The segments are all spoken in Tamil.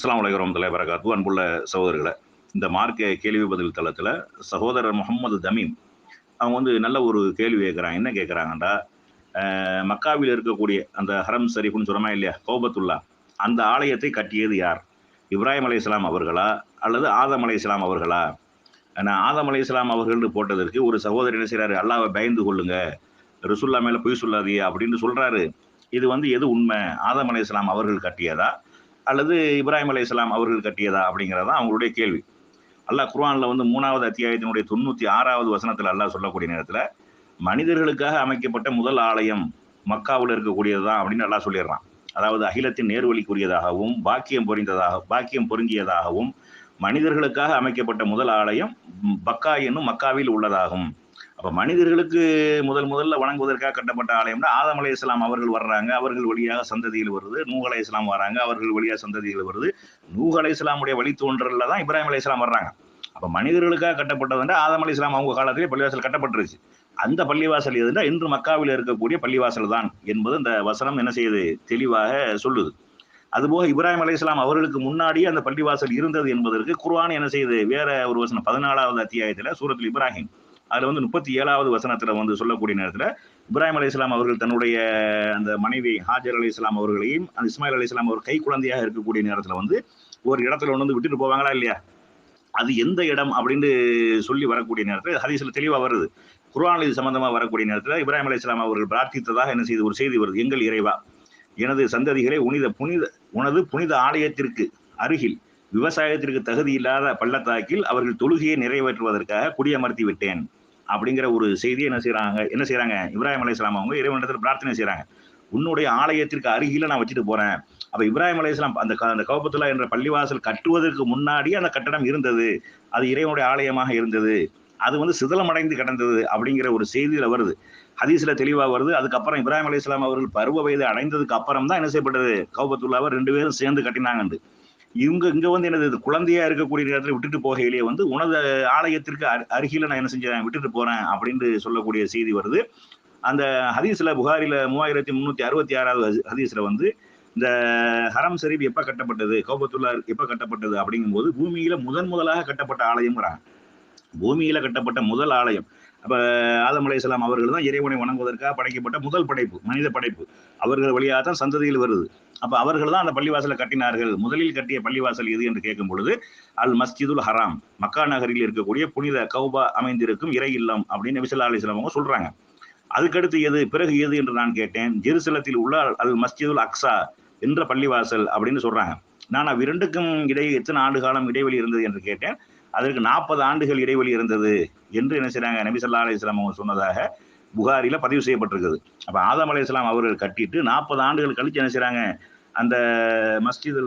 அஸ்லாம் வலைக்கம் வரமத்துல்லாஹி வரகாத்து அன்புள்ள சகோதரர்களை இந்த மார்க்க கேள்வி பதில் தளத்தில் சகோதரர் முகமது தமீம் அவங்க வந்து நல்ல ஒரு கேள்வி கேட்குறாங்க என்ன கேட்குறாங்கண்டா மக்காவில் இருக்கக்கூடிய அந்த ஹரம் ஷரீஃப்னு சொல்கிறோமா இல்லையா? கோபத்துல்லா. அந்த ஆலயத்தை கட்டியது யார்? இப்ராஹிம் அலை இஸ்லாம் அவர்களா? அல்லது ஆதம் அலை இஸ்லாம் அவர்களா? நான் ஆதம் அலை இஸ்லாம் அவர்கள் போட்டதற்கு ஒரு சகோதரர் என்ன செய்கிறாரு அல்லாவை பயந்து கொள்ளுங்க. ருசுல்லா மேலே பொய் சொல்லாதீ அப்படின்னு சொல்கிறாரு இது வந்து எது உண்மை? ஆதம் அலை இஸ்லாம் அவர்கள் கட்டியதா? அல்லது இப்ராஹிம் அலி இஸ்லாம் அவர்கள் கட்டியதா அப்படிங்கிறதா அவங்களுடைய கேள்வி. அல்லாஹ் குர்ஆனில் வந்து மூணாவது அத்தியாயத்தினுடைய தொண்ணூற்றி ஆறாவது வசனத்தில் அல்லாஹ் சொல்லக்கூடிய நேரத்தில் மனிதர்களுக்காக அமைக்கப்பட்ட முதல் ஆலயம் மக்காவில் இருக்கக்கூடியது தான் அப்படின்னு நல்லா சொல்லிடுறான். அதாவது அகிலத்தின் நேர்வழிக்குரியதாகவும் பாக்கியம் பொறிந்ததாக பாக்கியம் பொருந்தியதாகவும் மனிதர்களுக்காக அமைக்கப்பட்ட முதல் ஆலயம் பக்கா என்னும் மக்காவில் உள்ளதாகும். அப்போ மனிதர்களுக்கு முதல் முதல்ல வணங்குவதற்காக கட்டப்பட்ட ஆலயம்னா ஆதம் அலை இஸ்லாம் அவர்கள் வர்றாங்க. அவர்கள் வழியாக சந்ததியில் வருது. நூஹ் அலை இஸ்லாம் வராங்க. அவர்கள் வழியாக சந்ததியில் வருது. நூஹ் அலை இஸ்லாமுடைய வழித்தோன்றலில் தான் இப்ராஹிம் அலை இஸ்லாம் வர்றாங்க. அப்போ மனிதர்களுக்காக கட்டப்பட்டது ஆதம் அலி இஸ்லாம் அவங்க காலத்திலே பள்ளிவாசல் கட்டப்பட்டுருச்சு. அந்த பள்ளிவாசல் எதுனா இன்று மக்காவில் இருக்கக்கூடிய பள்ளிவாசல் தான் என்பது இந்த வசனம் என்ன செய்யுது? தெளிவாக சொல்லுது. அதுபோக இப்ராஹிம் அலி இஸ்லாம் அவர்களுக்கு முன்னாடியே அந்த பள்ளிவாசல் இருந்தது என்பதற்கு குர்ஆன் என்ன செய்யுது? வேற ஒரு வசனம் பதினாலாவது அத்தியாயத்தில் சூரத்தில் இப்ராஹிம். அதில் வந்து முப்பத்தி ஏழாவது வசனத்தில் வந்து சொல்லக்கூடிய நேரத்தில் இப்ராஹிம் அலி இஸ்லாம் அவர்கள் தன்னுடைய அந்த மனைவி ஹாஜர் அலி இஸ்லாம் அவர்களையும் அந்த இஸ்மாயில் அலி இஸ்லாம் அவர் கை குழந்தையாக இருக்கக்கூடிய நேரத்தில் வந்து ஒரு இடத்துல ஒன்று வந்து விட்டுட்டு போவாங்களா இல்லையா? அது எந்த இடம் அப்படின்னு சொல்லி வரக்கூடிய நேரத்தில் ஹதீஸில் தெளிவாக வருது. குரான் இது சம்பந்தமாக வரக்கூடிய நேரத்தில் இப்ராஹிம் அலி இஸ்லாம் அவர்கள் பிரார்த்தித்ததாக என்ன செய்து ஒரு செய்தி வருது. எங்கள் இறைவா எனது சந்ததிகளை உனித புனித உனது புனித ஆலயத்திற்கு அருகில் விவசாயத்திற்கு தகுதி இல்லாத பள்ளத்தாக்கில் அவர்கள் தொழுகையை நிறைவேற்றுவதற்காக குடியமர்த்தி விட்டேன். அப்படிங்கிற ஒரு செய்தியை என்ன செய்யறாங்க என்ன செய்யறாங்க இப்ராஹிம் அலி இஸ்லாம் அவங்க இறைவனிடத்தில் பிரார்த்தனை செய்யறாங்க உன்னுடைய ஆலயத்திற்கு அருகில நான் வச்சுட்டு போறேன். அப்ப இப்ராஹிம் அலி இஸ்லாம் அந்த அந்த கௌபத்துல்லா என்ற பள்ளிவாசல் கட்டுவதற்கு முன்னாடி அந்த கட்டடம் இருந்தது. அது இறைவனுடைய ஆலயமாக இருந்தது. அது வந்து சிதலமடைந்து கிடந்தது அப்படிங்கிற ஒரு செய்தியில வருது. ஹதீஸ்ல தெளிவா வருது. அதுக்கப்புறம் இப்ராஹிம் அலி இஸ்லாம் அவர்கள் பருவ வயது அடைந்ததுக்கு அப்புறம் தான் என்ன செய்யப்பட்டது? கௌபத்துல்லாவை ரெண்டு பேரும் சேர்ந்து கட்டினாங்கண்டு. இவங்க இங்க வந்து எனது குழந்தையா இருக்கக்கூடிய நேரத்தில் விட்டுட்டு போகையிலேயே வந்து உனது ஆலயத்திற்கு அருகில நான் என்ன செஞ்சேன் விட்டுட்டு போறேன் அப்படின்னு சொல்லக்கூடிய செய்தி வருது. அந்த ஹதீஸ்ல புகாரில மூவாயிரத்தி முன்னூத்தி அறுபத்தி ஆறாவது ஹதீஸ்ல வந்து இந்த ஹரம் ஷரீப் எப்ப கட்டப்பட்டது கோபத்துள்ளார் எப்ப கட்டப்பட்டது அப்படிங்கும்போது பூமியில முதன் முதலாக கட்டப்பட்ட ஆலயம்ங்கிறாங்க. பூமியில கட்டப்பட்ட முதல் ஆலயம். அப்ப ஆதம் அலை இஸ்லாம் அவர்கள் தான் இறைவனை வணங்குவதற்காக படைக்கப்பட்ட முதல் படைப்பு மனித படைப்பு. அவர்கள் வழியாக தான் சந்ததியில் வருது. அப்ப அவர்கள் தான் அந்த பள்ளிவாசலை கட்டினார்கள். முதலில் கட்டிய பள்ளிவாசல் எது என்று கேட்கும் பொழுது அல் மஸ்ஜிதுல் ஹராம் மக்கா நகரில் இருக்கக்கூடிய புனித கௌபா அமைந்திருக்கும் இறை இல்லம் அப்படின்னு விசலா அலி இஸ்லாம் அவங்க சொல்றாங்க. அதுக்கடுத்து எது பிறகு எது என்று நான் கேட்டேன். ஜெருசலத்தில் உள்ள அல் மஸ்ஜிதுல் அக்ஸா என்ற பள்ளிவாசல் அப்படின்னு சொல்றாங்க. நான் அவ்விரண்டுக்கும் இடையே எத்தனை ஆண்டு காலம் இடைவெளி இருந்தது என்று கேட்டேன். அதற்கு நாற்பது ஆண்டுகள் இடைவெளி இருந்தது என்று என்ன செய்றாங்க? நபி சல்லா அலி இஸ்லாம் அவங்க சொன்னதாக புகாரியில் பதிவு செய்யப்பட்டிருக்குது. அப்போ ஆதம் அலி இஸ்லாம் அவர்கள் கட்டிட்டு நாற்பது ஆண்டுகள் கழித்து என்ன செய்கிறாங்க அந்த மஸ்ஜித்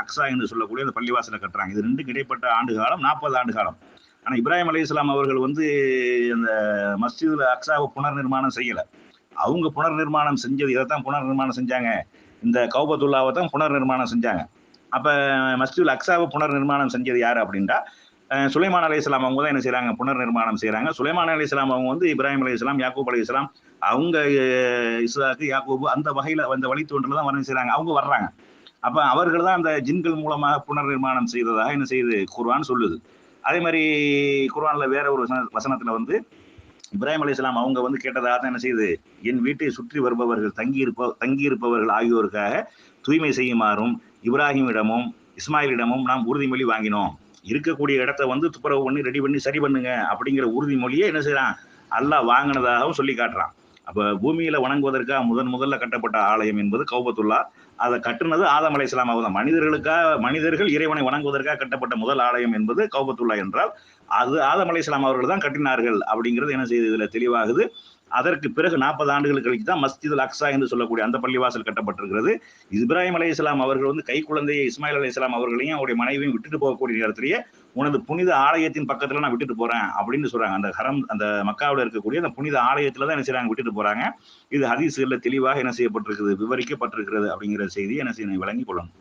அக்ஸா என்று சொல்லக்கூடிய அந்த பள்ளிவாசலை கட்டுறாங்க. இது ரெண்டு இடைப்பட்ட ஆண்டு காலம் நாற்பது ஆண்டு காலம். ஆனால் இப்ராஹிம் அலி இஸ்லாம் அவர்கள் வந்து அந்த மஸ்ஜித் அக்ஸாவை புனர் நிர்மாணம் செய்யலை. அவங்க புனர் நிர்மாணம் செஞ்சது இதைத்தான் புனர் நிர்மாணம் செஞ்சாங்க. இந்த கௌபத்துல்லாவை தான் புனர் நிர்மாணம் செஞ்சாங்க. அப்போ மஸ்ஜித் அக்ஸாவை புனர் நிர்மாணம் செஞ்சது யார் அப்படின்னா சுலைமான் அலி இஸ்லாம் அவங்க தான் என்ன செய்கிறாங்க புனர் நிர்மாணம் செய்கிறாங்க சுலைமான் அலி இஸ்லாம் அவங்க வந்து இப்ராஹிம் அலி இஸ்லாம் யாக்கூப் அலி இஸ்லாம் அவங்க இஸ்லாக்கு யாக்கூப் அந்த வகையில் அந்த வழித்தோன்றில் தான் வர செய்கிறாங்க அவங்க வர்றாங்க. அப்போ அவர்கள் தான் அந்த ஜின்கள் மூலமாக புனர் நிர்மாணம் செய்ததாக என்ன செய்யுது? குர்வான் சொல்லுது. அதே மாதிரி குர்வானில் வேற ஒரு வசனத்தில் வந்து இப்ராஹிம் அலி இஸ்லாம் அவங்க வந்து கேட்டதாக தான் என்ன செய்யுது? என் வீட்டை சுற்றி வருபவர்கள் தங்கி இருப்ப ஆகியோருக்காக தூய்மை செய்யுமாறும் இப்ராஹிமிடமும் இஸ்மாயிலிடமும் நாம் உறுதிமொழி வாங்கினோம். இருக்கக்கூடிய இடத்த வந்து துப்புரவு பண்ணி ரெடி பண்ணி சரி பண்ணுங்க அப்படிங்கிற உறுதிமொழியை என்ன செய்யறான்? அல்லாஹ் வாங்கினதாகவும் சொல்லி காட்டுறான். அப்போ பூமியில் வணங்குவதற்காக முதன் முதல்ல கட்டப்பட்ட ஆலயம் என்பது கௌபத்துல்லா. அதை கட்டுனது ஆதம் அலை இஸ்லாமாக தான் மனிதர்களுக்காக மனிதர்கள் இறைவனை வணங்குவதற்காக கட்டப்பட்ட முதல் ஆலயம் என்பது கௌபத்துல்லா என்றால் அது ஆதம் அலை இஸ்லாம் அவர்கள் தான் கட்டினார்கள் அப்படிங்கிறது என்ன செய்யுது இதில் தெளிவாகுது. அதற்கு பிறகு நாற்பது ஆண்டுகள் கழித்து தான் மஸ்ஜித் அக்ஸா என்று சொல்லக்கூடிய அந்த பள்ளிவாசல் கட்டப்பட்டிருக்கிறது. இப்ராஹிம் அலி இஸ்லாம் அவர்கள் வந்து கை குழந்தையை இஸ்மாயில் அலி இஸ்லாம் அவர்களையும் அவருடைய மனைவியும் விட்டுட்டு போகக்கூடிய நேரத்திலேயே உனது புனித ஆலயத்தின் பக்கத்துல நான் விட்டுட்டு போறேன் அப்படின்னு சொல்றாங்க. அந்த ஹரம் அந்த மக்காவில் இருக்கக்கூடிய அந்த புனித ஆலயத்துல தான் என்ன செய்யறாங்க விட்டுட்டு போறாங்க. இது ஹதீஸ்களில் தெளிவாக என்ன செய்யப்பட்டிருக்குது விவரிக்கப்பட்டிருக்கிறது அப்படிங்கிற செய்தி என்ன செய்ய விளங்கி கொள்ளணும்.